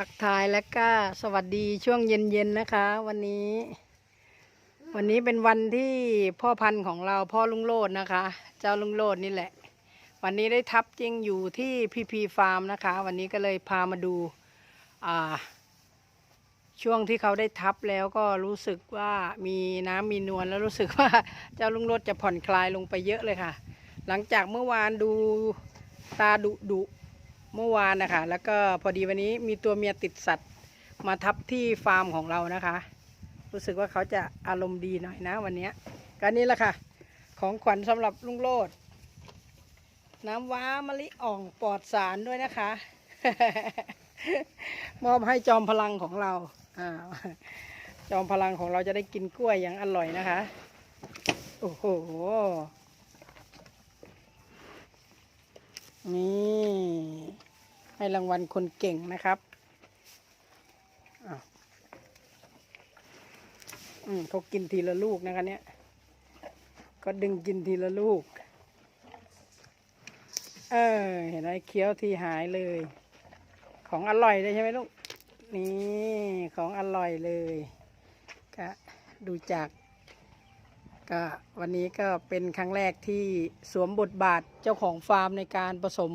ทักทายและก็สวัสดีช่วงเย็นๆนะคะ วันนี้ วันนี้เป็นวันที่พ่อพันธุ์ของเราพ่อลุงโลดนะคะ เจ้าลุงโลดนี่แหละ วันนี้ได้ทับจริงอยู่ที่พีพีฟาร์มนะคะ วันนี้ก็เลยพามาดูาช่วงที่เขาได้ทับแล้วก็รู้สึกว่ามีน้ำมีนวลแล้วรู้สึกว่าเจ้าลุงโลดจะผ่อนคลายลงไปเยอะเลยค่ะ หลังจากเมื่อวานดูตาดุดุ เมื่อวานนะคะ แล้วก็พอดีวันนี้มีตัวเมียติดสัตว์มาทับที่ฟาร์มของเรานะคะ รู้สึกว่าเขาจะอารมณ์ดีหน่อยนะวันนี้ก็นี่แหละค่ะ ของขวัญสำหรับลุงโลด น้ำว้ามะลิอ่องปลอดสารด้วยนะคะ มอบให้จอมพลังของเราอาจอมพลังของเราจะได้กินกล้วยอย่างอร่อยนะคะ โอ้โห นี่ให้รางวัลคนเก่งนะครับอืมเขากินทีละลูกนะคะเนี่ยก็ดึงกินทีละลูก เออ เห็นไหมเคี้ยวทีหายเลย ของอร่อยเลยใช่ไหมลูก นี่ ของอร่อยเลยก็ดูจาก ก็วันนี้ก็เป็นครั้งแรกที่สวมบทบาทเจ้าของฟาร์มในการผสม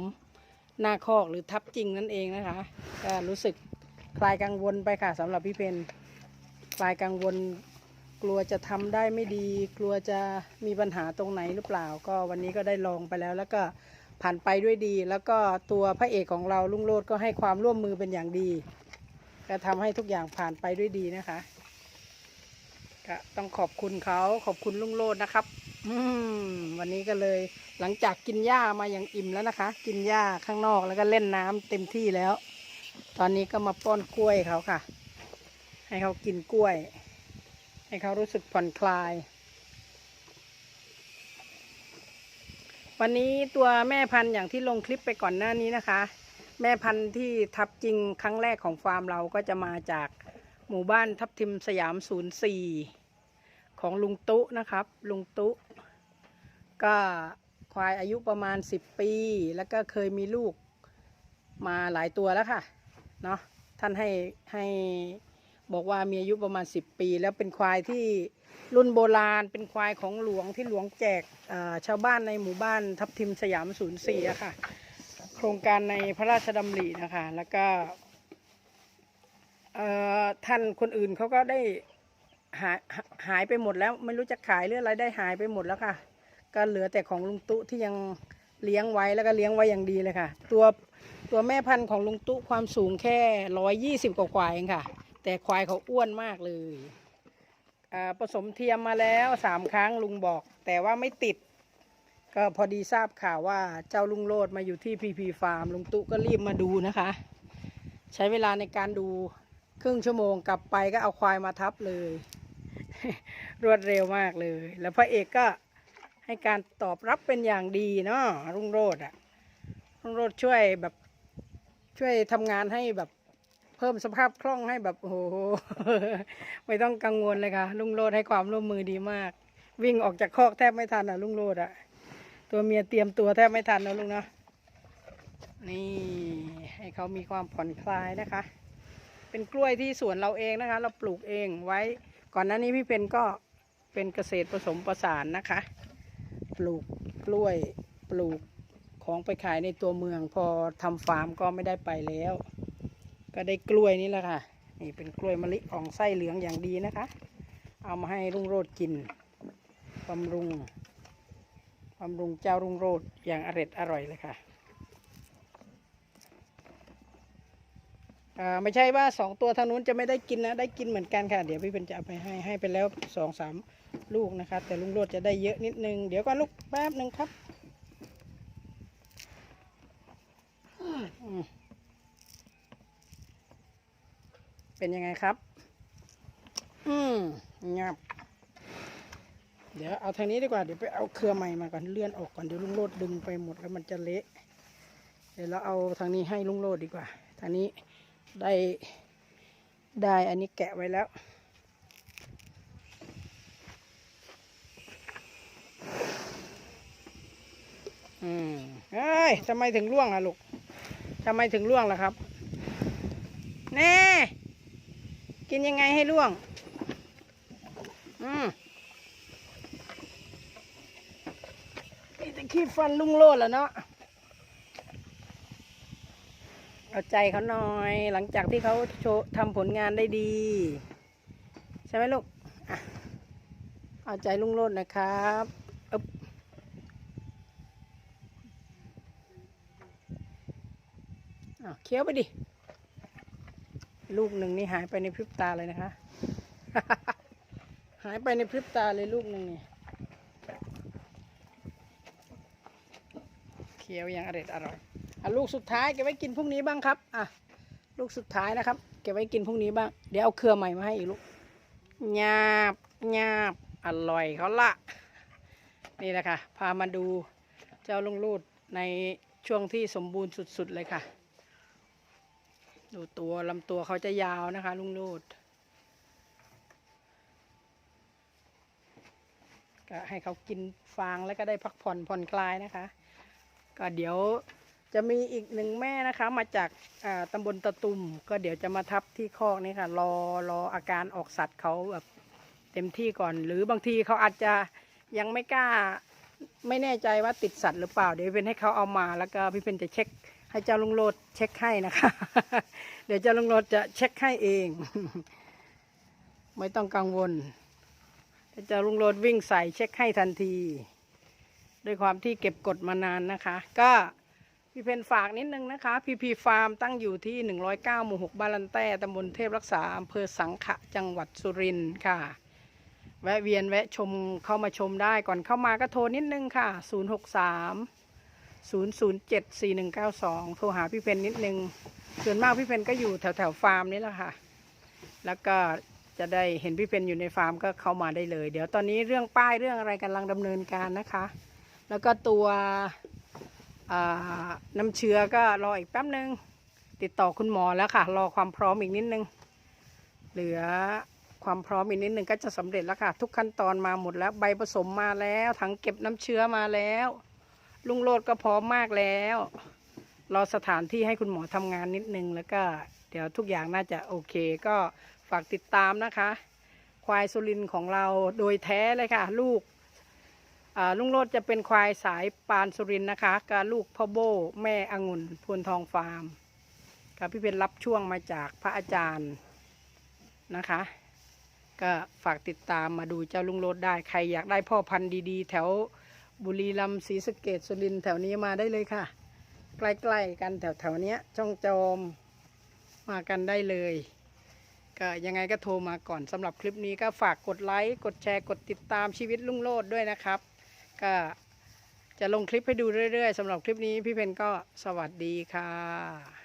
หน้าคอกหรือทับจริงนั่นเองนะคะก็รู้สึกคลายกังวลไปค่ะสำหรับพี่เพนคลายกังวลกลัวจะทำได้ไม่ดี กลัวจะมีปัญหาตรงไหนหรือเปล่า ก็วันนี้ก็ได้ลองไปแล้ว แล้วก็ผ่านไปด้วยดี แล้วก็ตัวพระเอกของเราลุงโลดก็ให้ความร่วมมือเป็นอย่างดี ก็ทำให้ทุกอย่างผ่านไปด้วยดีนะคะ ก็ต้องขอบคุณเขาขอบคุณลุงโลดนะครับ อืมวันนี้ก็เลยหลังจากกินหญ้ามาอย่างอิ่มแล้วนะคะ กินหญ้าข้างนอกแล้วก็เล่นน้ำเต็มที่แล้ว ตอนนี้ก็มาป้อนกล้วยเขาค่ะ ให้เขากินกล้วย ให้เขารู้สึกผ่อนคลาย วันนี้ตัวแม่พันธุ์อย่างที่ลงคลิปไปก่อนหน้านี้นะคะ แม่พันธุ์ที่ทับจริงครั้งแรกของฟาร์มเราก็จะมาจากหมู่บ้านทับทิมสยามศูนย์สี่ ของลุงตุนะครับ ลุงตุก็ควายอายุประมาณ 10 ปี แล้วก็เคยมีลูกมาหลายตัวแล้วค่ะเนาะท่านให้ให้บอกว่ามีอายุประมาณ 10 ปี แล้วเป็นควายที่รุ่นโบราณ เป็นควายของหลวงที่หลวงแจกชาวบ้านในหมู่บ้านทับทิมสยามศูนย์สี่อะค่ะ โครงการในพระราชดำรินะคะ แล้วก็ท่านคนอื่นเขาก็ได้ หายหายไปหมดแล้วไม่รู้จะขายหรืออะไรได้หายไปหมดแล้วค่ะ ก็เหลือแต่ของลุงตุที่ยังเลี้ยงไว้แล้วก็เลี้ยงไว้อย่างดีเลยค่ะ ตัวตัวแม่พันธุ์ของลุงตุความสูงแค่ร้อยยี่สิบกว่าควายเองค่ะ แต่ควายเขาอ้วนมากเลยอ่าผสมเทียมมาแล้วสามครั้งลุงบอก แต่ว่าไม่ติด ก็พอดีทราบข่าวว่าเจ้าลุงโลดมาอยู่ที่พีพีฟาร์มลุงตุก็รีบมาดูนะคะ ใช้เวลาในการดูครึ่งชั่วโมงกลับไปก็เอาควายมาทับเลย รวดเร็วมากเลย แล้วพระเอกก็ให้การตอบรับเป็นอย่างดีเนาะลุงโรดอะลุงโรดช่วยแบบช่วยทำงานให้แบบเพิ่มสภาพคล่องให้แบบโอ้โหไม่ต้องกังวลเลยค่ะ ลุงโรดให้ความร่วมมือดีมาก วิ่งออกจากคอกแทบไม่ทันอะ ลุงโรดอะ ตัวเมียเตรียมตัวแทบไม่ทันนะลุงเนาะนี่ให้เขามีความผ่อนคลายนะคะ เป็นกล้วยที่สวนเราเองนะคะ เราปลูกเองไว้ ก่อนหน้านี้พี่เพนก็เป็นเกษตรผสมประสานนะคะ ปลูกกล้วยปลูกของไปขายในตัวเมืองพอทำฟาร์มก็ไม่ได้ไปแล้ว ก็ได้กล้วยนี่แหละค่ะ นี่เป็นกล้วยมะลิอ่องไส้เหลืองอย่างดีนะคะ เอามาให้ลุงโรดกินบำรุงบำรุงเจ้าลุงโรดอย่างอร็ดอร่อยเลยค่ะ อ่าไม่ใช่ว่าสองตัวทางนู้นจะไม่ได้กินนะได้กินเหมือนกันค่ะ เดี๋ยวพี่เป็นจะเอาไปให้ให้ไปแล้วสองสามลูกนะคะ แต่ลุงโรดจะได้เยอะนิดนึง เดี๋ยวก็ลูกแป๊บหนึ่งครับเป็นยังไงครับ อืมงับ เดี๋ยวเอาทางนี้ดีกว่า เดี๋ยวไปเอาเครือใหม่มาก่อนเลื่อนออกก่อนเดี๋ยวลุงโรดดึงไปหมดแล้วมันจะเละ เดี๋ยวเราเอาทางนี้ให้ลุงโรดดีกว่า ทางนี้ ได้ได้อันนี้แกะไว้แล้ว อืมเอ้ยทำไมถึงร่วงอะลูกทำไมถึงร่วงล่ะครับ แน่ กินยังไงให้ล่วง อืมนี่จะขี้ฟันลุงโลดแล้วเนาะ เอาใจเขาหน่อย หลังจากที่เขาโชว์ทำผลงานได้ดี ใช่ไหมลูกอเอาใจลุงโลดนะครับอึ๊บอ้าเคี้ยวไปดิ ลูกหนึ่งนี่หายไปในพริบตาเลยนะคะ หายไปในพริบตาเลยลูกหนึ่งนี่เคี้ยวอย่างอร่อยอร่อย ลูกสุดท้ายเก็บไว้กินพรุ่งนี้บ้างครับ อะ ลูกสุดท้ายนะครับ เก็บไว้กินพรุ่งนี้บ้าง เดี๋ยวเอาเครือใหม่มาให้อีกลูกหยาบหยาบอร่อยเขาละ นี่แหละค่ะ พามาดูเจ้าลุงลูดในช่วงที่สมบูรณ์สุดๆเลยค่ะ ดูตัวลำตัวเขาจะยาวนะคะ ลุงลูดก็ให้เขากินฟางแล้วก็ได้พักผ่อนผ่อนคลายนะคะ ก็เดี๋ยว จะมีอีกหนึ่งแม่นะคะ มาจากอ่าตำบลตะตุ่มก็เดี๋ยวจะมาทับที่คอกนี่ค่ะ รอรออาการออกสัตว์เขาแบบเต็มที่ก่อน หรือบางทีเขาอาจจะยังไม่กล้า ไม่แน่ใจว่าติดสัตว์หรือเปล่า เดี๋ยวเป็นให้เขาเอามาแล้วก็พี่เพนจะเช็ค ให้เจ้าลุงโลดเช็คให้นะคะ เดี๋ยวเจ้าลุงโลดจะเช็คให้เอง ไม่ต้องกังวลเจ้าลุงโรดวิ่งใส่เช็คให้ทันที ด้วยความที่เก็บกดมานานนะคะ ก็ พี่เพนฝากนิดนึงนะคะพีพีฟาร์มตั้งอยู่ที่ 109 หมู่ 6 บ้านลันแต้ตำบลเทพรักษาอำเภอสังขะจังหวัดสุรินทร์ค่ะ แวะเวียนแวะชมเข้ามาชมได้ก่อนเข้ามาก็โทรนิดนึงค่ะ 063 007 4192 โทรหาพี่เพนนิดนึง ส่วนมากพี่เพนก็อยู่แถวแถวๆฟาร์มนี่แหละค่ะ แล้วก็จะได้เห็นพี่เพนอยู่ในฟาร์มก็เข้ามาได้เลย เดี๋ยวตอนนี้เรื่องป้ายเรื่องอะไรกำลังดำเนินการนะคะ แล้วก็ตัว น้ำเชื้อก็รออีกแป๊บนึง ติดต่อคุณหมอแล้วค่ะ รอความพร้อมอีกนิดนึง เหลือความพร้อมอีกนิดนึงก็จะสำเร็จแล้วค่ะ ทุกขั้นตอนมาหมดแล้วใบผสมมาแล้วถังเก็บน้ำเชื้อมาแล้ว ลุงโลดก็พร้อมมากแล้ว รอสถานที่ให้คุณหมอทำงานนิดนึงแล้วก็ เดี๋ยวทุกอย่างน่าจะโอเคก็ฝากติดตามนะคะ ควายสุรินของเราโดยแท้เลยค่ะ ลูก ลุงโรดจะเป็นควายสายปานสุรินนะคะกับลูกพ่อโบแม่องุ่นพวนทองฟาร์มกับพี่เป็นรับช่วงมาจากพระอาจารย์นะคะ ก็ฝากติดตามมาดูเจ้าลุงโรดได้ใครอยากได้พ่อพันธุ์ดีๆ แถวบุรีรัมย์ศรีสะเกดสุรินแถวนี้มาได้เลยค่ะ ใกล้ๆกันแถวๆเนี้ยช่องจอมมากันได้เลยก็ยังไงก็โทรมาก่อนสำหรับคลิปนี้ก็ฝากกดไลค์ กดแชร์ กดติดตามชีวิตลุงโลดด้วยนะครับ ก็จะลงคลิปให้ดูเรื่อยๆสำหรับคลิปนี้พี่เพนก็สวัสดีค่ะ